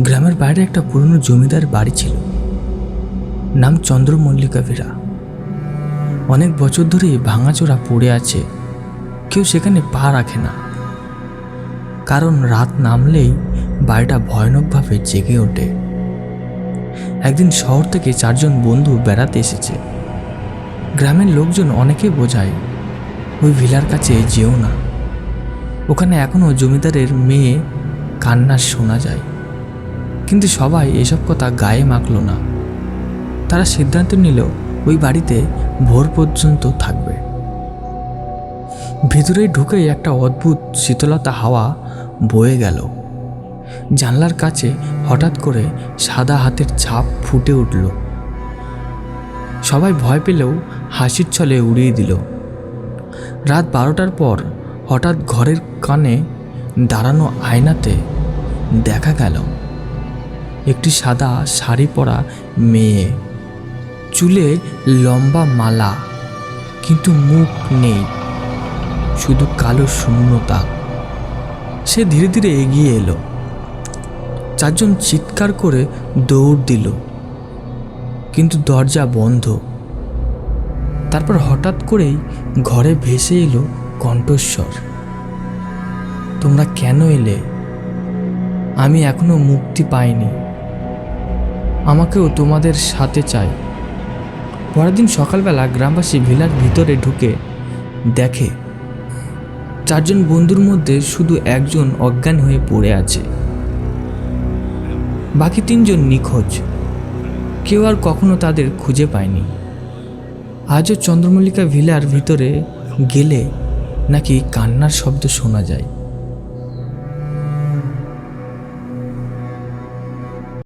গ্রামের বাইরে একটা পুরনো জমিদার বাড়ি ছিল। নাম চন্দ্রমল্লিকা ভিরা অনেক বছর ধরে ভাঙাচোরা পড়ে আছে। কেউ সেখানে পা রাখে না। কারণ রাত নামলেই বাড়িটা ভয়ানকভাবে জেগে ওঠে। একদিন শহর থেকে চারজন বন্ধু বেড়াতে এসেছে। গ্রামের লোকজন অনেকে বোঝায়, ওই ভিলার কাছে যেও না। ওখানে এখনও জমিদারের মেয়ে কান্নার শোনা যায়। কিন্তু সবাই এসব কথা গায়ে মাখল না। তারা সিদ্ধান্ত নিল ওই বাড়িতে ভোর পর্যন্ত থাকবে। ভিতরে ঢুকেই একটা অদ্ভুত শীতলতা হাওয়া বয়ে গেল। জানলার কাছে হঠাৎ করে সাদা হাতের ছাপ ফুটে উঠল। সবাই ভয় পেলেও হাসির ছলে উড়িয়ে দিল। রাত বারোটার পর হঠাৎ ঘরের কানে দাঁড়ানো আয়নাতে দেখা গেল একটি সাদা শাড়ি পরা মেয়ে। চুলে লম্বা মালা, কিন্তু মুখ নেই, শুধু কালো শূন্যতা। সে ধীরে ধীরে এগিয়ে এলো। চারজন চিৎকার করে দৌড় দিল, কিন্তু দরজা বন্ধ। তারপর হঠাৎ করেই ঘরে ভেসে এলো কণ্ঠস্বর, তোমরা কেন এলে? আমি এখনও মুক্তি পাইনি। আমাকেও তোমাদের সাথে চাই। পরের দিন সকালবেলা গ্রামবাসী ভিলার ভিতরে ঢুকে দেখে চারজন বন্ধুর মধ্যে শুধু একজন অজ্ঞান হয়ে পড়ে আছে। বাকি তিনজন নিখোঁজ। কেউ আর কখনো তাদের খুঁজে পায়নি। আজও চন্দ্রমল্লিকা ভিলার ভিতরে গেলে নাকি কান্নার শব্দ শোনা যায়।